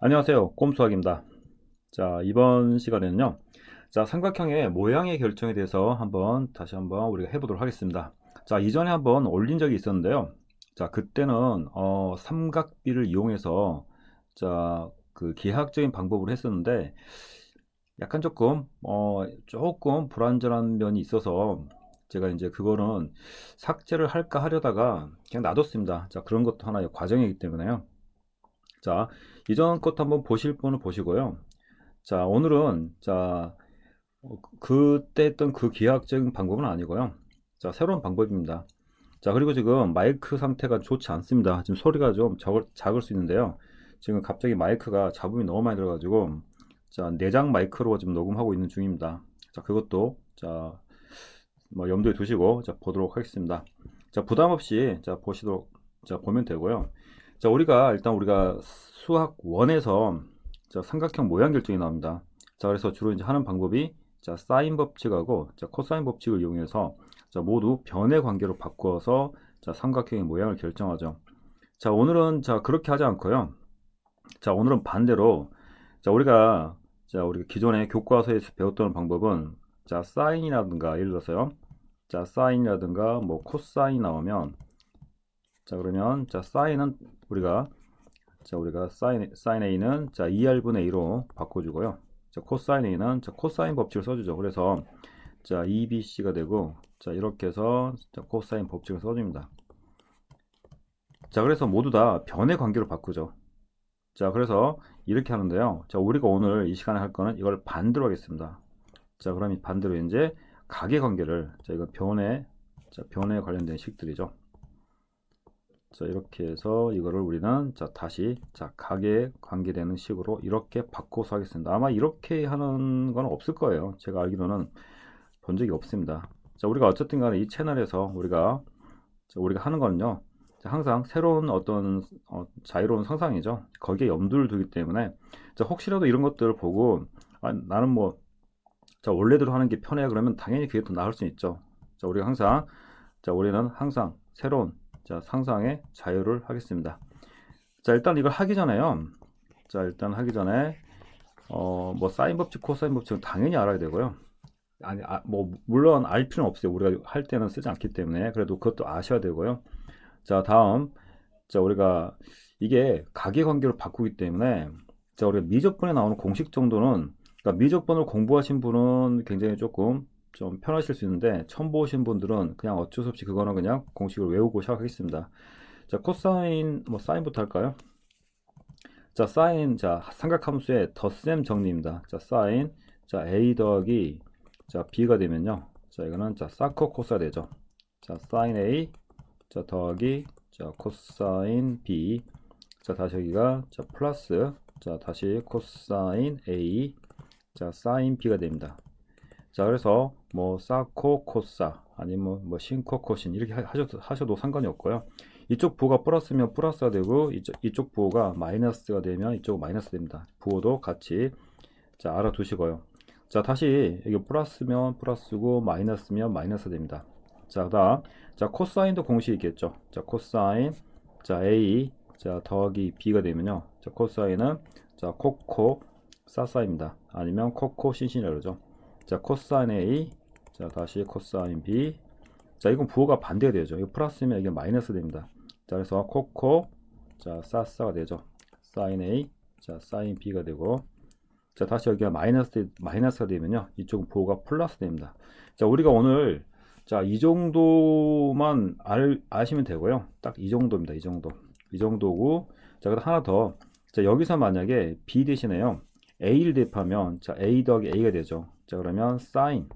안녕하세요. 꼼수학입니다. 자, 이번 시간에는요. 자, 삼각형의 모양의 결정에 대해서 한번 다시 한번 우리가 해보도록 하겠습니다. 자, 이전에 한번 올린 적이 있었는데요. 자, 그때는 어, 삼각비를 이용해서 자, 그 기하학적인 방법으로 했었는데 약간 조금 어, 조금 불완전한 면이 있어서 제가 이제 그거는 삭제를 할까 하려다가 그냥 놔뒀습니다. 자, 그런 것도 하나의 과정이기 때문에요. 자, 이전 것도 한번 보실 분은 보시고요. 자, 오늘은 자, 어, 그때 했던 그 기하학적인 방법은 아니고요. 자, 새로운 방법입니다. 자, 그리고 지금 마이크 상태가 좋지 않습니다. 지금 소리가 좀 적을, 작을 수 있는데요. 지금 갑자기 마이크가 잡음이 너무 많이 들어가지고 자, 내장 마이크로 지금 녹음하고 있는 중입니다. 자, 그것도 자, 뭐 염두에 두시고 자, 보도록 하겠습니다. 자, 부담 없이 자, 보시도록 자, 보면 되고요. 자, 우리가 일단 우리가 수학 원에서 자, 삼각형 모양 결정이 나옵니다. 자, 그래서 주로 이제 하는 방법이 자, 사인 법칙하고 자, 코사인 법칙을 이용해서 자, 모두 변의 관계로 바꾸어서 자, 삼각형의 모양을 결정하죠. 자, 오늘은 자, 그렇게 하지 않고요. 자, 오늘은 반대로 자, 우리가 자, 우리가 기존에 교과서에서 배웠던 방법은 자, 사인이라든가 예를 들어서요. 자, 사인이라든가 뭐 코사인 나오면 자, 그러면 자, 사인은 우리가 자, 우리가 사인 사인 A는 자, 2R분의 2로 바꿔 주고요. 자, 코사인 A는 자, 코사인 법칙을 써 주죠. 그래서 자, 2BC가 되고 자, 이렇게 해서 자, 코사인 법칙을 써 줍니다. 자, 그래서 모두 다 변의 관계로 바꾸죠. 자, 그래서 이렇게 하는데요. 자, 우리가 오늘 이 시간에 할 거는 이걸 반대로 하겠습니다. 자, 그럼 이 반대로 이제 각의 관계를 자, 이거 변의 자, 변에 관련된 식들이죠. 자, 이렇게 해서 이거를 우리는 자, 다시 자, 각에 관계되는 식으로 이렇게 바꿔서 하겠습니다. 아마 이렇게 하는 건 없을 거예요. 제가 알기로는 본 적이 없습니다. 자, 우리가 어쨌든 간에 이 채널에서 우리가 자, 우리가 하는 거는요. 자, 항상 새로운 어떤 어, 자유로운 상상이죠. 거기에 염두를 두기 때문에 자, 혹시라도 이런 것들을 보고 아, 나는 뭐 자, 원래대로 하는 게 편해 그러면 당연히 그게 더 나을 수 있죠. 자, 우리가 항상 자, 우리는 항상 새로운 자, 상상의 자유를 하겠습니다. 자, 일단 이걸 하기 전에요. 자, 일단 하기 전에 어, 뭐 사인 법칙, 코사인 법칙은 당연히 알아야 되고요. 아니, 아, 뭐 물론 알 필요는 없어요. 우리가 할 때는 쓰지 않기 때문에 그래도 그것도 아셔야 되고요. 자, 다음 자, 우리가 이게 각의 관계로 바꾸기 때문에 자, 우리가 미적분에 나오는 공식 정도는 그러니까 미적분을 공부하신 분은 굉장히 조금 좀 편하실 수 있는데 처음 보신 분들은 그냥 어쩔 수 없이 그거는 그냥 공식을 외우고 시작하겠습니다. 자, 코사인 뭐 사인부터 할까요? 자, 사인 자, 삼각함수의 덧셈 정리입니다. 자, 사인 자, a 더하기 자, b가 되면요. 자, 이거는 자, 사커 코사 되죠. 자, 사인 a 자, 더하기 자, 코사인 b 자, 다시 여기가 자, 플러스 자, 다시 코사인 a 자, 사인 b가 됩니다. 자, 그래서 뭐 사코 코사 아니면 뭐 신코 코신 이렇게 하셔도, 하셔도 상관이 없고요. 이쪽 부호가 플러스면 플러스가 되고 이쪽, 이쪽 부호가 마이너스가 되면 이쪽 마이너스 됩니다. 부호도 같이 자 알아두시고요. 자 다시 여기 플러스면 플러스고 마이너스면 마이너스 됩니다. 자 그다음 자 코사인도 공식이 있겠죠. 자 코사인 자 a 자 더하기 b가 되면요. 자 코사인은 자 코코 사사입니다. 아니면 코코 신신이라고 그러죠. 자 코사인 a 자 다시 코사인 b 자 이건 부호가 반대가 되죠. 이거 플러스면 이게 마이너스 됩니다. 자 그래서 코코 자 사사가 되죠. 사인 a 자 사인 b가 되고 자 다시 여기가 마이너스 마이너스가 되면요 이쪽은 부호가 플러스 됩니다. 자 우리가 오늘 자 이 정도만 알, 아시면 되고요. 딱 이 정도입니다. 이 정도 이 정도고 자 그다음 하나 더 자 여기서 만약에 b 대신에요 a를 대입하면 자 a 더하기 a가 되죠. 자 그러면 sin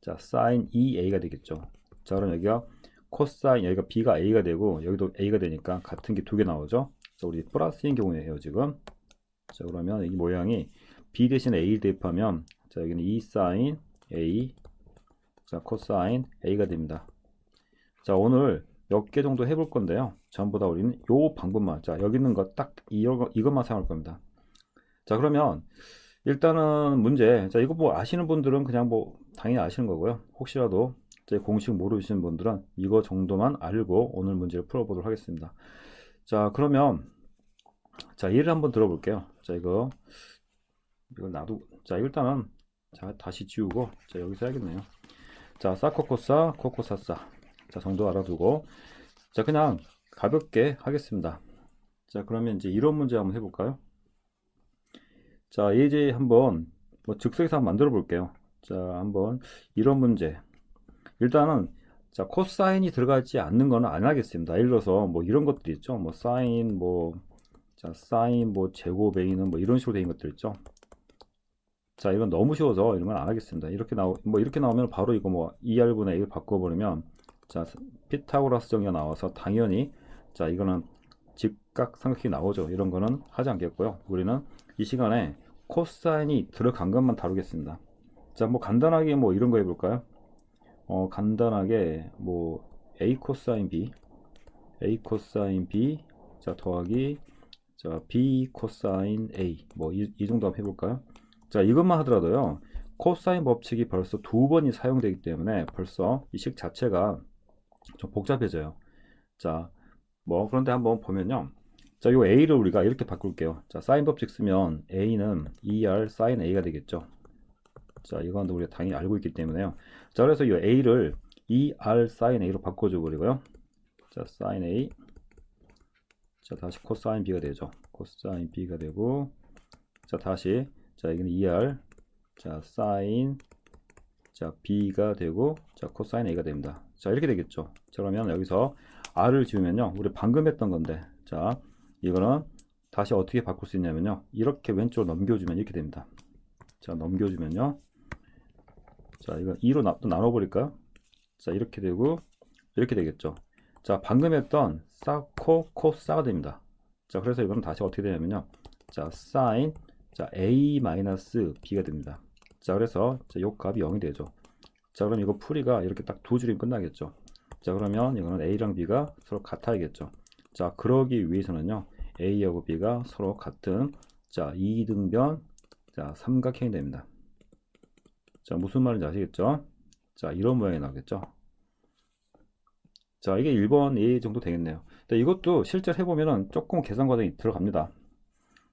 자 sin 2a가 되겠죠. 자 그럼 여기가 코사인 여기가 b가 a가 되고 여기도 a가 되니까 같은 게 두 개 나오죠. 자 우리 플러스인 경우에요 지금. 자 그러면 이 모양이 b 대신에 a를 대입하면 자 여기는 2 sin a 자 코사인 a가 됩니다. 자 오늘 몇 개 정도 해볼 건데요. 전부 다 우리는 요 방법만 자 여기 있는 거 딱 이것만 사용할 겁니다. 자 그러면 일단은 문제 자 이거 뭐 아시는 분들은 그냥 뭐 당연히 아시는 거고요 혹시라도 제 공식 모르시는 분들은 이거 정도만 알고 오늘 문제를 풀어보도록 하겠습니다 자 그러면 자, 예를 한번 들어볼게요. 자, 이거, 이걸 놔두, 자, 일단은, 자, 다시 지우고, 자, 여기서 해야겠네요. 자, 사코코사, 코코사사. 자, 정도 알아두고, 자, 그냥 가볍게 하겠습니다. 자, 그러면 이제 이런 문제 한번 해 볼까요? 자, 예제 한번, 뭐, 즉석에서 한번 만들어 볼게요. 자, 한번, 이런 문제. 일단은, 자, 코사인이 들어가지 않는 거는 안 하겠습니다. 예를 들어서, 뭐, 이런 것들 있죠. 뭐, 사인, 뭐, 자, 사인, 뭐, 제곱 A는 뭐, 이런 식으로 된 것들 있죠. 자, 이건 너무 쉬워서 이런 건 안 하겠습니다. 이렇게 나오, 뭐, 이렇게 나오면 바로 이거 뭐, 2R분의 A를 바꿔 버리면, 자, 피타고라스 정리가 나와서 당연히, 자, 이거는 직각 삼각형이 나오죠. 이런 거는 하지 않겠고요. 우리는 이 시간에 코사인이 들어간 것만 다루겠습니다. 자, 뭐, 간단하게 뭐, 이런 거 해볼까요? 어, 간단하게, 뭐, A 코사인 B, A 코사인 B, 자, 더하기, 자, B 코사인 A, 뭐, 이, 이 정도 한번 해볼까요? 자, 이것만 하더라도요, 코사인 법칙이 벌써 두 번이 사용되기 때문에 벌써 이 식 자체가 좀 복잡해져요. 자, 뭐, 그런데 한번 보면요. 자, 요 A를 우리가 이렇게 바꿀게요. 자, 사인 법칙 쓰면 A는 2R 사인 A가 되겠죠. 자, 이건 우리가 당연히 알고 있기 때문에요. 자, 그래서 이 A를 2R 사인 A로 바꿔줘 버리고요. 자, 사인 A. 자, 다시 코사인 B가 되죠. 코사인 B가 되고, 자, 다시, 자, 이거는 2R, 자, 사인, 자, B가 되고, 자, 코사인 A가 됩니다. 자, 이렇게 되겠죠. 자, 그러면 여기서 R을 지우면요. 우리 방금 했던 건데, 자, 이거는 다시 어떻게 바꿀 수 있냐면요. 이렇게 왼쪽으로 넘겨주면 이렇게 됩니다. 자, 넘겨주면요. 자, 이거 2로 나, 또 나눠버릴까요? 자, 이렇게 되고, 이렇게 되겠죠. 자, 방금 했던 사코, 코사가 됩니다. 자, 그래서 이거는 다시 어떻게 되냐면요. 자, 사인, 자, A 마이너스 B가 됩니다. 자, 그래서 자, 요 값이 0이 되죠. 자, 그럼 이거 풀이가 이렇게 딱 두 줄이면 끝나겠죠. 자, 그러면 이거는 A랑 B가 서로 같아야겠죠. 자, 그러기 위해서는요. A하고 B가 서로 같은 자, 2등변 자, 삼각형이 됩니다. 자, 무슨 말인지 아시겠죠? 자, 이런 모양이 나오겠죠? 자, 이게 1번 A 정도 되겠네요. 이것도 실제로 해보면은 조금 계산 과정이 들어갑니다.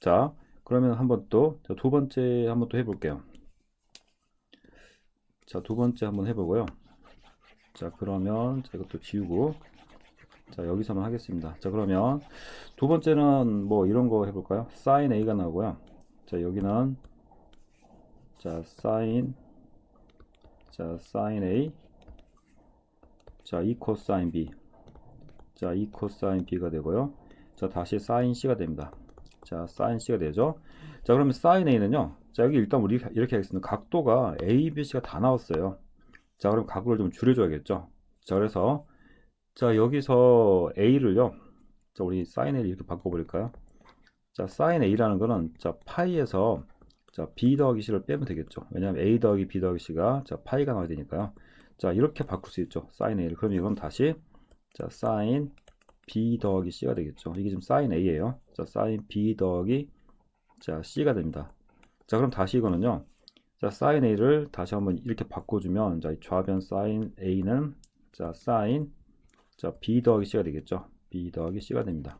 자, 그러면 한번 또, 자, 두 번째 한번 또 해볼게요. 자, 두 번째 한번 해보고요. 자, 그러면 자, 이것도 지우고, 자, 여기서만 하겠습니다. 자, 그러면 두 번째는 뭐 이런 거 해볼까요? 사인 A가 나오고요. 자, 여기는 자, 사인 자, 사인 A 자, 2 코사인 B 자, 2 코사인 B가 되고요. 자, 다시 사인 C가 됩니다. 자, 사인 C가 되죠. 자, 그러면 사인 A는요. 자, 여기 일단 우리 이렇게 하겠습니다. 각도가 A, B, C가 다 나왔어요. 자, 그럼 각도를 좀 줄여줘야겠죠. 자, 그래서 자, 여기서 A를요. 자, 우리 사인 A를 이렇게 바꿔 버릴까요? 자, 사인 A라는 거는 자, 파이에서 자, B 더하기 C를 빼면 되겠죠. 왜냐하면 A 더하기 B 더하기 C가 자, 파이가 나와야 되니까요. 자, 이렇게 바꿀 수 있죠. 사인 A를. 그럼 이건 다시 자, 사인 B 더하기 C가 되겠죠. 이게 지금 사인 A예요. 자, 사인 B 더하기 자, C가 됩니다. 자, 그럼 다시 이거는요. 자, 사인 A를 다시 한번 이렇게 바꿔 주면 자, 이 좌변 사인 A는 자, 사인 자, B 더하기 C가 되겠죠. B 더하기 C가 됩니다.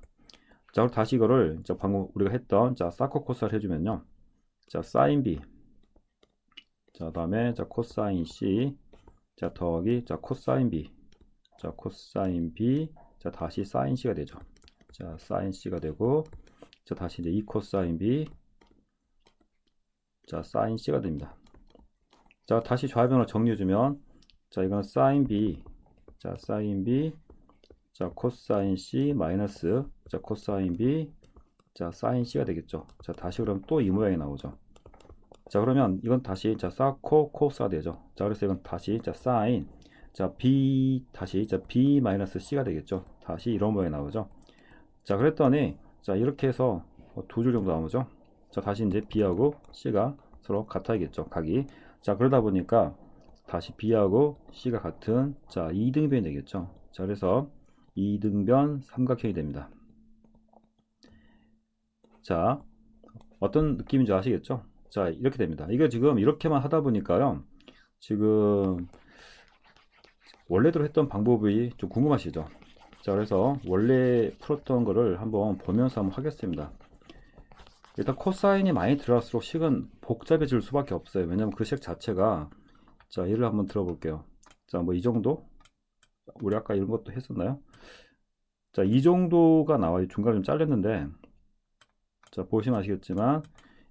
자, 그럼 다시 이거를 자, 방금 우리가 했던 자, 사코코사를 해 주면요. 자, 사인 B. 자, 다음에 자, 코사인 C. 자, 더하기 자, 코사인 B. 자, 코사인 B. 자, 다시 사인 C가 되죠. 자, 사인 C가 되고 자, 다시 이제 2 코사인 B. 자, 사인 C가 됩니다. 자, 다시 좌변으로 정리해 주면 자, 이건 사인 B. 자, 사인 B. 자, 코사인 C 마이너스 자, 코사인 B 자, 사인 C가 되겠죠. 자, 다시 그럼 또 이 모양이 나오죠. 자, 그러면 이건 다시 자, 사 코 코스가 되죠. 자, 그래서 이건 다시 자, 사인 자, B 다시 자, B 마이너스 C가 되겠죠. 다시 이런 모양이 나오죠. 자, 그랬더니 자, 이렇게 해서 뭐두줄 정도 나오죠. 자, 다시 이제 B하고 C가 서로 같아야겠죠. 각이. 자, 그러다 보니까 다시 B하고 C가 같은 자, 2등변이 되겠죠. 자, 그래서 2등변 삼각형이 됩니다. 자, 어떤 느낌인지 아시겠죠? 자, 이렇게 됩니다. 이게 지금 이렇게만 하다 보니까요. 지금 원래대로 했던 방법이 좀 궁금하시죠? 자, 그래서 원래 풀었던 거를 한번 보면서 한번 하겠습니다. 일단 코사인이 많이 들어갈수록 식은 복잡해질 수밖에 없어요. 왜냐면 그 식 자체가 자 예를 한번 들어볼게요. 자 뭐 이 정도 우리 아까 이런 것도 했었나요? 자 이 정도가 나와요. 중간에 좀 잘렸는데 자 보시면 아시겠지만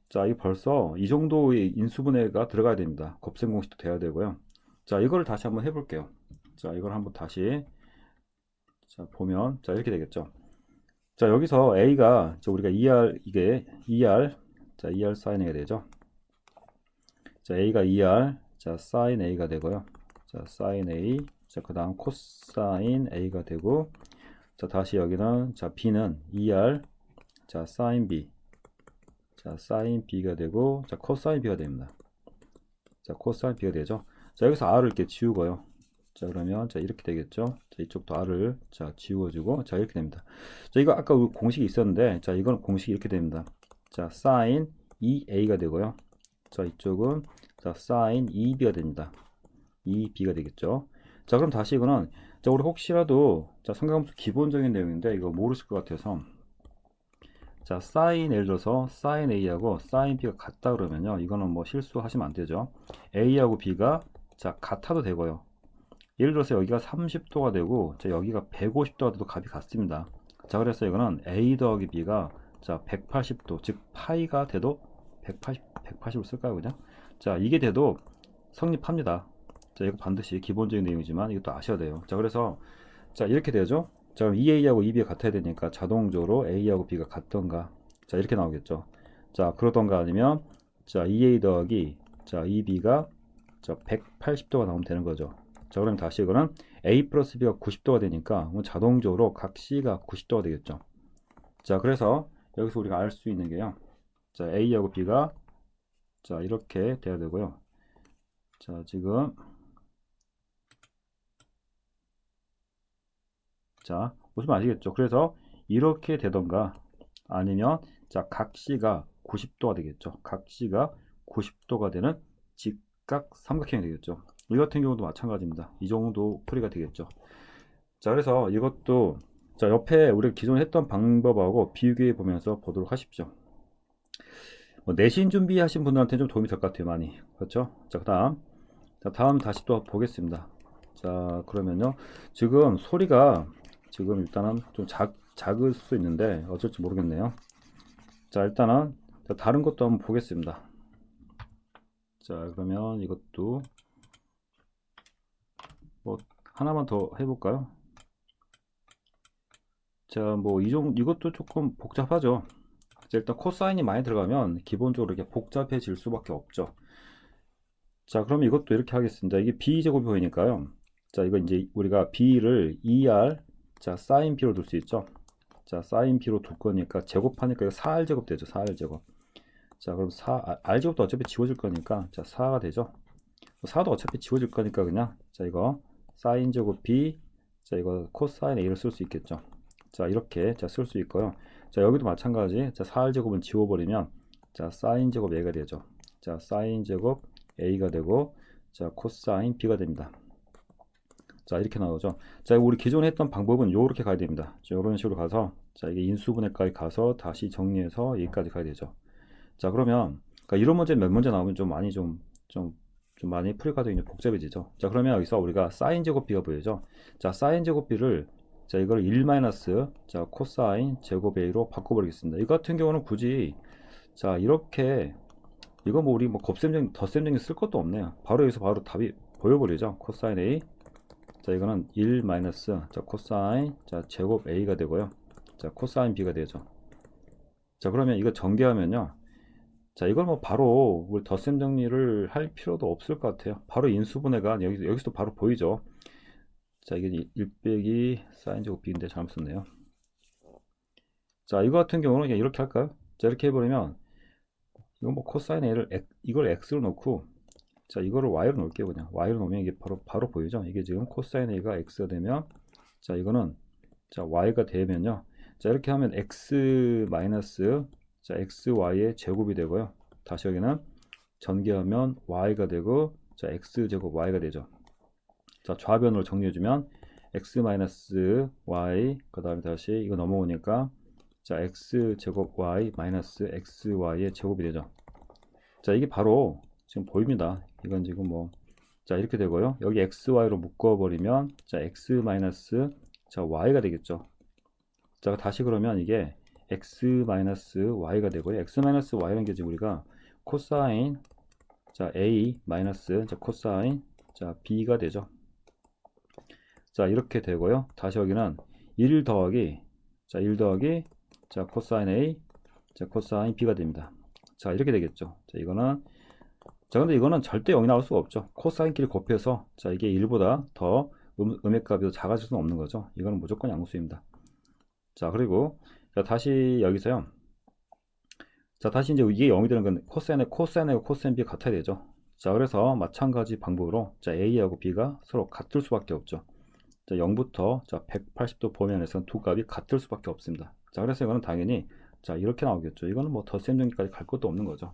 자 이 벌써 이 정도의 인수분해가 들어가야 됩니다. 곱셈 공식도 돼야 되고요. 자 이걸 다시 한번 해 볼게요. 자 이걸 한번 다시 자 보면 자 이렇게 되겠죠. 자 여기서 a가 자 우리가 2r 이게 2r 자 2r sin a가 되죠. 자 a가 2r 자 sin a가 되고요. 자 sin a 자 그 다음 코사인 a가 되고 자 다시 여기는 자 b는 2r 자 sin b. 자 sin b가 되고 자 코사인 b가 됩니다. 자 코사인 b가 되죠. 자 여기서 r을 이렇게 지우고요. 자 그러면 자 이렇게 되겠죠? 자 이쪽도 r을 자 지워주고 자 이렇게 됩니다. 자 이거 아까 공식이 있었는데 자 이거는 공식이 이렇게 됩니다. 자 sin 2a가 되고요. 자 이쪽은 자 sin 2b가 됩니다. 2b가 되겠죠 자 그럼 다시 이거는 자 우리 혹시라도 자 삼각함수 기본적인 내용인데 이거 모르실 것 같아서. 자 sin 예를 들어서 sin a하고 sin b가 같다 그러면요. 이거는 뭐 실수하시면 안 되죠. A하고 b가 자 같아도 되고요. 예를 들어서 여기가 30도가 되고 자 여기가 150도가 돼도 값이 같습니다. 자 그래서 이거는 a 더하기 b가 자 180도 즉 파이가 돼도 180 180을 쓸까요 그냥? 자 이게 돼도 성립합니다 자 이거 반드시 기본적인 내용이지만 이것도 아셔야 돼요. 자 그래서 자 이렇게 되죠? 자 그럼 2a하고 2b가 같아야 되니까 자동적으로 a하고 b가 같던가. 자 이렇게 나오겠죠? 자 그러던가 아니면 자 2a 더하기 자 2b가 자 180도가 나오면 되는 거죠. 자 그럼 다시 이거는 a 플러스 b가 90도가 되니까 자동적으로 각 c가 90도가 되겠죠. 자 그래서 여기서 우리가 알 수 있는 게요. 자 a하고 b가 자 이렇게 돼야 되고요. 자 지금 자 보시면 아시겠죠 그래서 이렇게 되던가 아니면 자각 c가 90도가 되겠죠 각 c가 90도가 되는 직각 삼각형이 되겠죠 이 같은 경우도 마찬가지입니다. 이 정도 풀이가 되겠죠. 자, 그래서 이것도 자, 옆에 우리가 기존에 했던 방법하고 비교해 보면서 보도록 하십시오. 뭐 내신 준비하신 분들한테 좀 도움이 될 것 같아요, 많이. 그렇죠? 자, 그다음 자, 다음 다시 또 보겠습니다. 자, 그러면요. 지금 소리가 지금 일단은 좀 작, 작을 수 있는데 어쩔지 모르겠네요. 자, 일단은 다른 것도 한번 보겠습니다. 자, 그러면 이것도 뭐 하나만 더 해볼까요? 자, 뭐 이종 이것도 조금 복잡하죠. 자, 일단 코사인이 많이 들어가면 기본적으로 이렇게 복잡해질 수밖에 없죠. 자, 그럼 이것도 이렇게 하겠습니다. 이게 b 제곱이 보이니까요. 자, 이거 이제 우리가 b를 2r 자, 사인 b로 둘 수 있죠. 자, 사인 b로 둘 거니까 제곱하니까 이거 4r 제곱 되죠. 4r 제곱. 자, 그럼 4 r 제곱도 어차피 지워질 거니까 자, 4가 되죠. 4도 어차피 지워질 거니까 그냥 자, 이거 사인 제곱 b 자 이거 코사인 a를 쓸 수 있겠죠 자 이렇게 쓸수 있고요 자 여기도 마찬가지 자 4r 제곱은 지워 버리면 자 사인 제곱 a가 되죠 자 사인 제곱 a가 되고 자 코사인 b가 됩니다 자 이렇게 나오죠 자 우리 기존에 했던 방법은 요렇게 가야 됩니다 자, 이런 식으로 가서 자 이게 인수분해까지 가서 다시 정리해서 여기까지 가야 되죠 자 그러면 그러니까 이런 문제 몇 문제 나오면 좀 많이 좀좀 좀 많이 풀 과정이 복잡해지죠. 자, 그러면 여기서 우리가 사인 제곱비가 보이죠. 자, 사인 제곱비를 자, 이걸 1 마이너스 자, 코사인 제곱 A로 바꿔버리겠습니다. 이 같은 경우는 굳이 자, 이렇게 이거 뭐 우리 뭐 곱셈정 덧셈정이 쓸 것도 없네요. 바로 여기서 바로 답이 보여버리죠. 코사인 A. 자, 이거는 1 마이너스 자, 코사인 자, 제곱 A가 되고요. 자, 코사인 B가 되죠. 자, 그러면 이거 전개하면요. 자, 이걸 뭐 바로 우리 덧셈 정리를 할 필요도 없을 것 같아요. 바로 인수분해가 여기, 여기서도 바로 보이죠. 자, 이게 1 빼기 사인 제곱 b인데 잘못 썼네요. 자, 이거 같은 경우는 이렇게 할까요? 자, 이렇게 해버리면 이건 뭐 코사인 a를 이걸 x로 놓고 자, 이거를 y로 놓을게요. 그냥 y로 놓으면 이게 바로 바로 보이죠. 이게 지금 코사인 a가 x가 되면 자, 이거는 자, y가 되면요. 자, 이렇게 하면 x 마이너스 자, xy의 제곱이 되고요. 다시 여기는 전개하면 y가 되고 자, x제곱 y가 되죠. 자, 좌변으로 정리해주면 x-y 그 다음에 다시 이거 넘어오니까 자, x 제곱 y 마이너스 xy의 제곱이 되죠. 자, 이게 바로 지금 보입니다. 이건 지금 뭐, 자, 이렇게 되고요. 여기 xy로 묶어버리면, 자, x 마이너스, 자, y가 되겠죠. 자, 다시 그러면 이게 x 마이너스 y가 되고요. x 마이너스 y라는 게 지금 우리가 코사인, 자, a 마이너스, 자, 코사인, 자, b가 되죠. 자, 이렇게 되고요. 다시 여기는 1 더하기, 자, 1 더하기, 자, 코사인 a, 자, 코사인 b가 됩니다. 자, 이렇게 되겠죠. 자, 이거는 자, 근데 이거는 절대 0이 나올 수가 없죠. 코사인끼리 곱해서 자, 이게 1보다 더 음, 음액값이 더 작아질 수는 없는 거죠. 이거는 무조건 양수입니다. 자, 그리고 자, 다시 여기서요. 자, 다시 이제 이게 0이 되는 건 코사인의 코사인하고 코사인 b 같아야 되죠. 자, 그래서 마찬가지 방법으로 자, a하고 b가 서로 같을 수밖에 없죠. 자, 0부터 자, 180도 범위 안에서는 두 값이 같을 수밖에 없습니다. 자, 그래서 이거는 당연히 자, 이렇게 나오겠죠. 이거는 뭐 덧셈 정리까지 갈 것도 없는 거죠.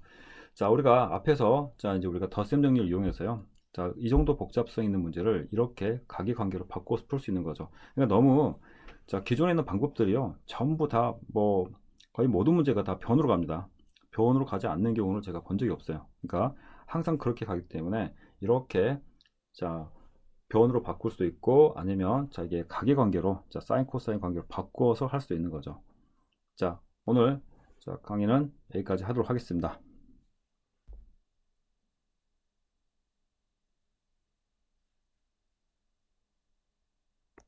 자, 우리가 앞에서 자, 이제 우리가 덧셈 정리를 이용해서요. 자, 이 정도 복잡성 있는 문제를 이렇게 각이 관계로 바꿔서 풀 수 있는 거죠. 그러니까 너무 자, 기존에 있는 방법들이요. 전부 다 뭐 거의 모든 문제가 다 변으로 갑니다. 변으로 가지 않는 경우는 제가 본 적이 없어요. 그러니까 항상 그렇게 가기 때문에 이렇게 자, 변으로 바꿀 수도 있고 아니면 자, 이게 각의 관계로 자, 사인 코사인 관계로 바꿔서 할 수도 있는 거죠. 자, 오늘 자, 강의는 여기까지 하도록 하겠습니다.